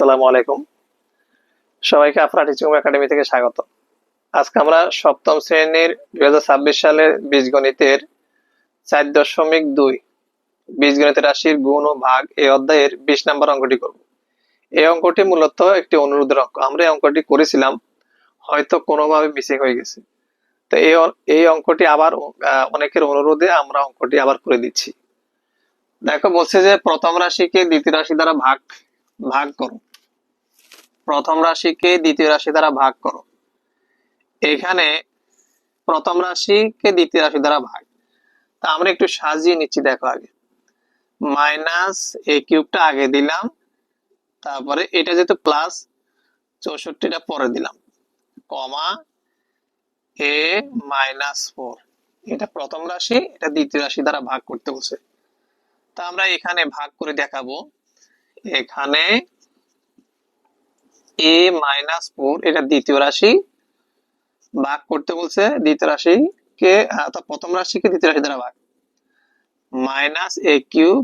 আসসালামু আলাইকুম। সবাইকে আপনার টিচিং একাডেমি থেকে স্বাগত। আজকে আমরা সপ্তম শ্রেণির দুই হাজার ছাব্বিশ সালের বীজগণিতের চার দশমিক দুই বীজগণিতের রাশির গুণ ও ভাগ এই অধ্যায়ের বিশ নম্বর অঙ্কটি করব। এই অঙ্কটি মূলত একটি অনুরোধের অঙ্ক। আমরা এই অঙ্কটি করেছিলাম, হয়তো কোনোভাবে মিসিং হয়ে গেছে। তো এই এই অঙ্কটি আবার অনেকের অনুরোধে আমরা অঙ্কটি আবার করে দিচ্ছি। দেখো বলছে যে প্রথম রাশিকে দ্বিতীয় রাশি দ্বারা ভাগ ভাগ করো। প্রথম রাশিকে দ্বিতীয় রাশি দ্বারা ভাগ করো। এখানে প্রথম রাশিকে দ্বিতীয় রাশি দ্বারা ভাগ। তা আমরা একটু সাজিয়ে নিচ্ছি, দেখো আগে। মাইনাস এ কিউবটা আগে দিলাম, তারপরে এটা যেহেতু প্লাস, চৌষট্টিটা পরে দিলাম। Comma a minus four. এটা প্রথম রাশি, এটা দ্বিতীয় রাশি দ্বারা ভাগ করতে বলছে। তা আমরা এখানে ভাগ করে দেখাবো। এখানে এ মাইনাস ফোর এটা দ্বিতীয় রাশি। ভাগ করতে বলছে দ্বিতীয় রাশিকে আহ, অর্থাৎ প্রথম রাশিকে দ্বিতীয় রাশি দ্বারা ভাগ। মাইনাস এ কিউব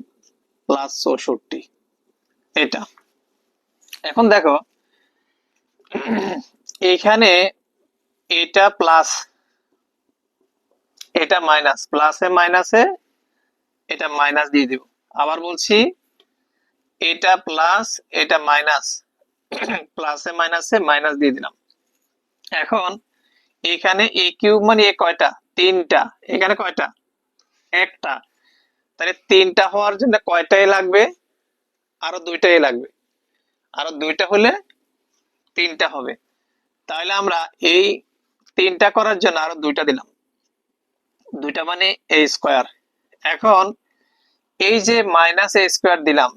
প্লাস চৌষট্টি। এটা। এখন দেখো এখানে এটা প্লাস এটা মাইনাস প্লাসে মাইনাসে এটা মাইনাস দিয়ে দিব। আবার বলছি এটা প্লাস এটা মাইনাস প্লাসে মাইনাসে মাইনাস দিয়ে দিলাম। এখন এখানে এ কিউব মানে এ কয়টা? তিনটা। এখানে কয়টা? একটা। তাহলে তিনটা হওয়ার জন্য কয়টাই লাগবে? আরও দুইটাই লাগবে। আরও দুইটা হলে তিনটা হবে। তাহলে আমরা এই তিনটা করার জন্য আরও দুইটা দিলাম। দুইটা মানে এ স্কোয়ার এখন এই যে মাইনাস এ স্কোয়ার দিলাম,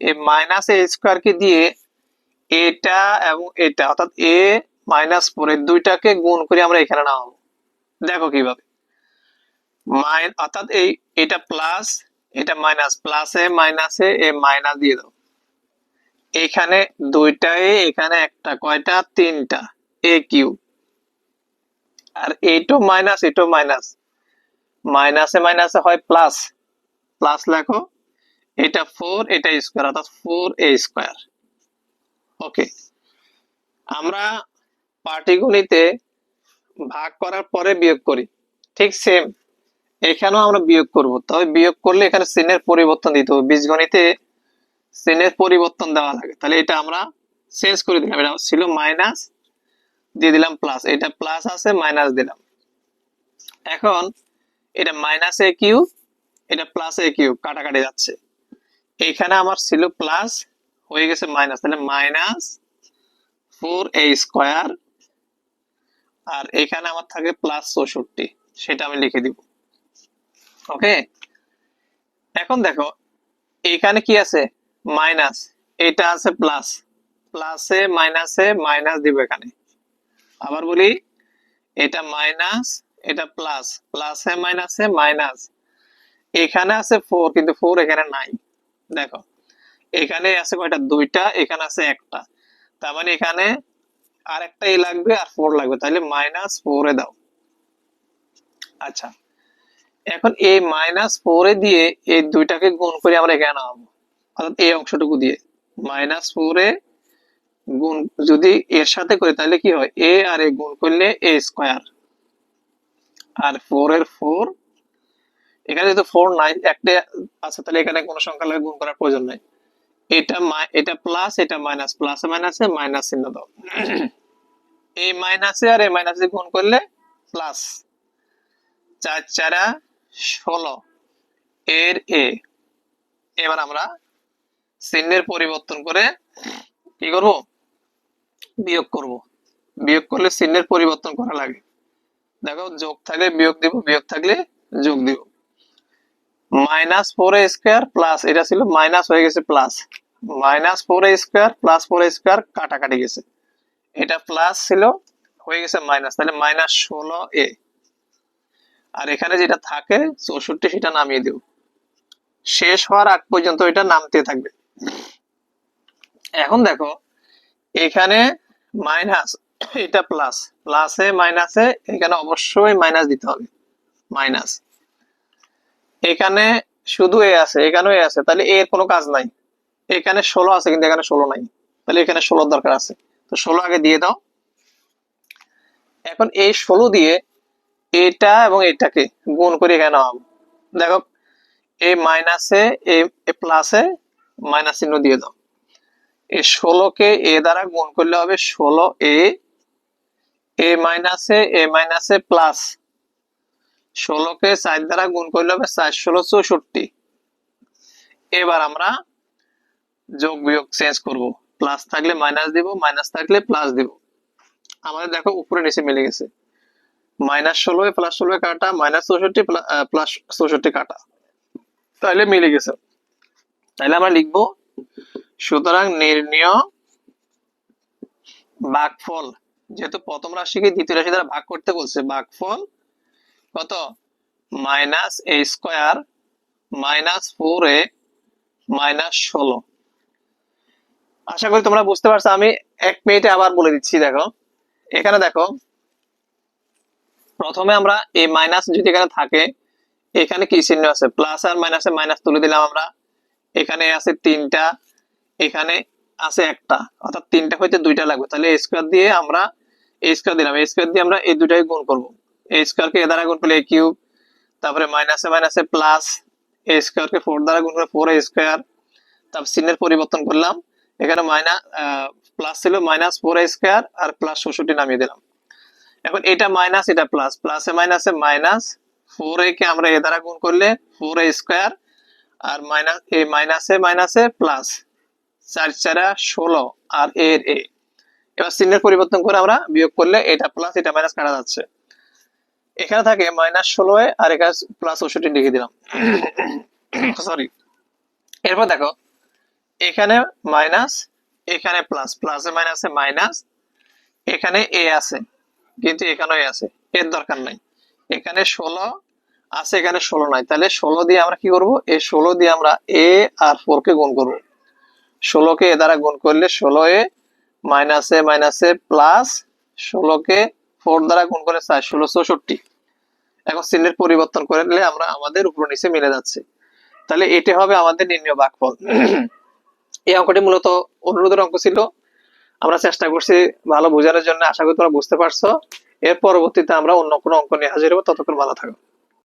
এই মাইনাস এ স্কোয়ার কে দিয়ে এটা এবং এটা, অর্থাৎ এ মাইনাস ফোর এই দুইটাকে গুণ করে আমরা এখানে নামাবো। দেখো কীভাবে। অর্থাৎ এই, এটা প্লাস এটা মাইনাস প্লাসে মাইনাসে এ মাইনাস দিয়ে দাও। এখানে দুইটাই এখানে একটা, কয়টা? তিনটা এ কিউ আর এটো মাইনাস এটো মাইনাস মাইনাসে মাইনাসে হয় প্লাস প্লাস লেখো। এটা ফোর এটা স্কোয়ার অর্থাৎ ফোর এ স্কোয়ার ওকে। আমরা পাটিগণিতে ভাগ করার পরে বিয়োগ করি। ঠিক সেম এখানেও আমরা বিয়োগ করব। তবে বিয়োগ করলে এখানে চিহ্নের পরিবর্তন দিতে হবে। বীজগণিতে চিহ্নের পরিবর্তন দেওয়া লাগে। তাহলে এটা আমরা চেঞ্জ করে দিলাম। এটা ছিল মাইনাস দিয়ে দিলাম প্লাস এটা প্লাস আছে মাইনাস দিলাম। এখন এটা মাইনাস এ কিউ এটা প্লাস এ কিউ কাটাকাটি যাচ্ছে। এখানে আমার ছিল প্লাস হয়ে গেছে মাইনাস তাহলে মাইনাস ফোর এ স্কোয়ার আর এখানে আমার থাকে প্লাস চৌষট্টি, সেটা আমি লিখে দিব। ওকে এখন দেখো, এখানে কি আছে? মাইনাস এটা আছে প্লাস প্লাসে মাইনাসে মাইনাস দিব এখানে। আবার বলি, এটা মাইনাস এটা প্লাস প্লাসে মাইনাসে মাইনাস এখানে আছে ফোর কিন্তু ফোর এখানে নাই। দেখো এখানে আছে কয়টা? দুইটা, এখানে আছে একটা। তার মানে এখানে আর একটা এ লাগবে আর ফোর লাগবে। তাহলে মাইনাস ফোরে দাও। আচ্ছা। এখন এই মাইনাস ফোরে দিয়ে এই দুইটাকে গুণ করে আমরা এখানে আনব অর্থাৎ এই অংশটুকু দিয়ে। মাইনাস ফোরে গুণ, যদি এর সাথে করি তাহলে কি হয়? এ আর এ গুণ করলে এ স্কোয়ার আর ফোর এর ফোর এখানে যেহেতু ফোর নাই একটা আছে, তাহলে এখানে কোনো সংখ্যা লাগে গুণ করার প্রয়োজন নাই। এটা এটা প্লাস এটা মাইনাস প্লাস মাইনাসে মাইনাস চিহ্ন দাও। এই মাইনাসে আর এই মাইনাসে গুণ করলে প্লাস চার চারা ষোলো। এর এ। এবার আমরা চিহ্নের পরিবর্তন করে কি করব? বিয়োগ করব। বিয়োগ করলে চিহ্নের পরিবর্তন করা লাগে। দেখো, যোগ থাকলে বিয়োগ দিব, বিয়োগ থাকলে যোগ দিব। মাইনাস ফোর স্কোয়ার প্লাস, এটা ছিল মাইনাস হয়ে গেছে plus. Minus four square plus four square কাটাকাটি গেছে। এটা প্লাস ছিল, হয়ে গেছে মাইনাস, তাহলে মাইনাস ষোলো এ। আর এখানে যেটা থাকে, চৌষট্টি, সেটা নামিয়ে দেব। শেষ হওয়ার আগ পর্যন্ত এটা নামতে থাকবে। এখন দেখো, এখানে মাইনাস, এটা প্লাস। প্লাসে মাইনাসে এখানে অবশ্যই মাইনাস দিতে হবে। মাইনাস। এখানে শুধু এ আছে, এখানেও এ আছে, তাহলে এর কোনো কাজ নাই। এখানে ষোলো আছে, কিন্তু এখানে ষোলো নাই। তাহলে এখানে ষোলোর দরকার আছে। তো ষোলো আগে দিয়ে দাও। এখন এই ষোলো দিয়ে এটা এবং এটাকে গুণ করে এখানে নামাবো। দেখো, এ মাইনাসে এ প্লাসে মাইনাস চিহ্ন দিয়ে দাও। এই ষোলোকে এ দ্বারা গুণ করলে হবে ষোলো এ এ মাইনাসে এ মাইনাসে প্লাস ষোলোকে চার দ্বারা গুণ করলে হবে চার, ষোলো চৌষট্টি। এবার আমরা যোগ বিয়োগ চেঞ্জ করব। প্লাস থাকলে মাইনাস দিব মাইনাস থাকলে প্লাস দিব। আমাদের দেখো উপরে নিচে মিলে গেছে। মাইনাস ষোলো প্লাস ষোলো কাটা মাইনাস চৌষট্টি প্লাস চৌষট্টি কাটা। তাহলে মিলে গেছে। তাহলে আমরা লিখব, সুতরাং নির্ণয় ভাগফল যেহেতু প্রথম রাশিকে দ্বিতীয় রাশি দ্বারা ভাগ করতে বলছে ভাগফল কত? Minus a square minus four a minus ষোলো। আশা করি তোমরা বুঝতে পারছ, আমি এক মিনিটে আবার বলে দিচ্ছি, দেখো। এখানে দেখো, প্রথমে আমরা এই মাইনাস যদি এখানে থাকে, এখানে কি চিহ্ন আছে? প্লাস আর মাইনাসে মাইনাস তুলে দিলাম আমরা। এখানে আছে তিনটা, এখানে আছে একটা। অর্থাৎ তিনটা হইতে দুইটা লাগবে। তাহলে এ স্কোয়ার দিয়ে আমরা এ স্কোয়ার দিলাম। এ স্কোয়ার দিয়ে আমরা এই দুটাই গুণ করব। এ স্কোয়ারকে এ দ্বারা গুণ করলে এ কিউব তারপরে মাইনাসে মাইনাসে প্লাস এ স্কোয়ারকে ফোর দ্বারা গুণ করে ফোর এ স্কোয়ার তারপর চিহ্নের পরিবর্তন করলাম। এখানে মাইনাস প্লাস ছিল মাইনাস ফোর এ স্কোয়ার আর প্লাস ষষট্টি নামিয়ে দিলাম। এখন এটা মাইনাস এটা প্লাস প্লাসে মাইনাসে মাইনাস ফোর এ কে আমরা এ দ্বারা গুণ করলে ফোর এ স্কোয়ার আর মাইনাস এ মাইনাসে মাইনাসে প্লাস চার চারা ষোলো আর এর এ এবার চিহ্নের পরিবর্তন করে আমরা বিয়োগ করলে এটা প্লাস এটা মাইনাস কাটা যাচ্ছে। এখানে থাকে মাইনাস ষোলো এ আর এখানে প্লাস চৌষট্টি লিখে দিলাম। সরি এরপর দেখো, এখানে মাইনাস এখানে প্লাস প্লাসে মাইনাসে মাইনাস এখানে এ আছে, কিন্তু এখানেও আছে, এর দরকার নাই। এখানে ষোলো, আছে এখানে ষোলো নাই। তাহলে ষোলো দিয়ে আমরা কি করব? এই ষোলো দিয়ে আমরা এ আর ফোর কে গুণ করব। ষোলোকে এ দ্বারা গুণ করলে ষোলো এ মাইনাসে মাইনাসে প্লাস ষোলোকে ফোর দ্বারা গুণ করে চার, ষোলো, চৌষট্টি। এখন চিহ্নের পরিবর্তন করলে আমরা আমাদের উপর নিচে মিলে যাচ্ছে। তাহলে এটা হবে আমাদের নির্ণয় বাকফল। এই অঙ্কটি মূলত অনুরোধের অঙ্ক ছিল। আমরা চেষ্টা করছি ভালো বোঝানোর জন্য। আশা করি তোমরা বুঝতে পারছ। এর পরবর্তীতে আমরা অন্য কোনো অঙ্ক নিয়ে হাজির হব। ততক্ষণ ভালো থাকো।